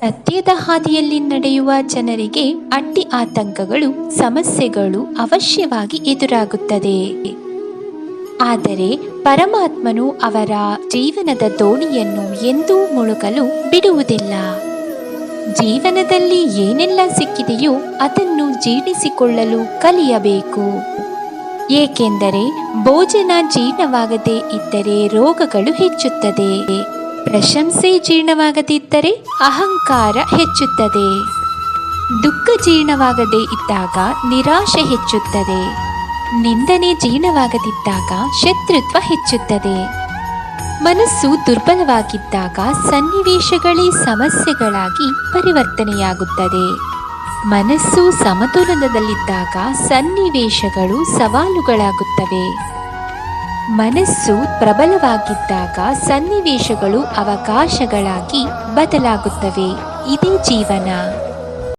ಸತ್ಯದ ಹಾದಿಯಲ್ಲಿ ನಡೆಯುವ ಜನರಿಗೆ ಅಡ್ಡಿ ಆತಂಕಗಳು, ಸಮಸ್ಯೆಗಳು ಅವಶ್ಯವಾಗಿ ಎದುರಾಗುತ್ತದೆ. ಆದರೆ ಪರಮಾತ್ಮನು ಅವರ ಜೀವನದ ದೋಣಿಯನ್ನು ಎಂದೂ ಮುಳುಗಲು ಬಿಡುವುದಿಲ್ಲ. ಜೀವನದಲ್ಲಿ ಏನೆಲ್ಲ ಸಿಕ್ಕಿದೆಯೋ ಅದನ್ನು ಜೀರ್ಣಿಸಿಕೊಳ್ಳಲು ಕಲಿಯಬೇಕು. ಏಕೆಂದರೆ ಭೋಜನ ಜೀರ್ಣವಾಗದೇ ಇದ್ದರೆ ರೋಗಗಳು ಹೆಚ್ಚುತ್ತದೆ. ಪ್ರಶಂಸೆ ಜೀರ್ಣವಾಗದಿದ್ದರೆ ಅಹಂಕಾರ ಹೆಚ್ಚುತ್ತದೆ. ದುಃಖ ಜೀರ್ಣವಾಗದೇ ಇದ್ದಾಗ ನಿರಾಶೆ ಹೆಚ್ಚುತ್ತದೆ. ನಿಂದನೆ ಜೀರ್ಣವಾಗದಿದ್ದಾಗ ಶತ್ರುತ್ವ ಹೆಚ್ಚುತ್ತದೆ. ಮನಸ್ಸು ದುರ್ಬಲವಾಗಿದ್ದಾಗ ಸನ್ನಿವೇಶಗಳೇ ಸಮಸ್ಯೆಗಳಾಗಿ ಪರಿವರ್ತನೆಯಾಗುತ್ತದೆ. ಮನಸ್ಸು ಸಮತೋಲನದಲ್ಲಿದ್ದಾಗ ಸನ್ನಿವೇಶಗಳು ಸವಾಲುಗಳಾಗುತ್ತವೆ. ಮನಸ್ಸು ಪ್ರಬಲವಾಗಿದ್ದಾಗ ಸನ್ನಿವೇಶಗಳು ಅವಕಾಶಗಳಾಗಿ ಬದಲಾಗುತ್ತವೆ. ಇದೇ ಜೀವನ.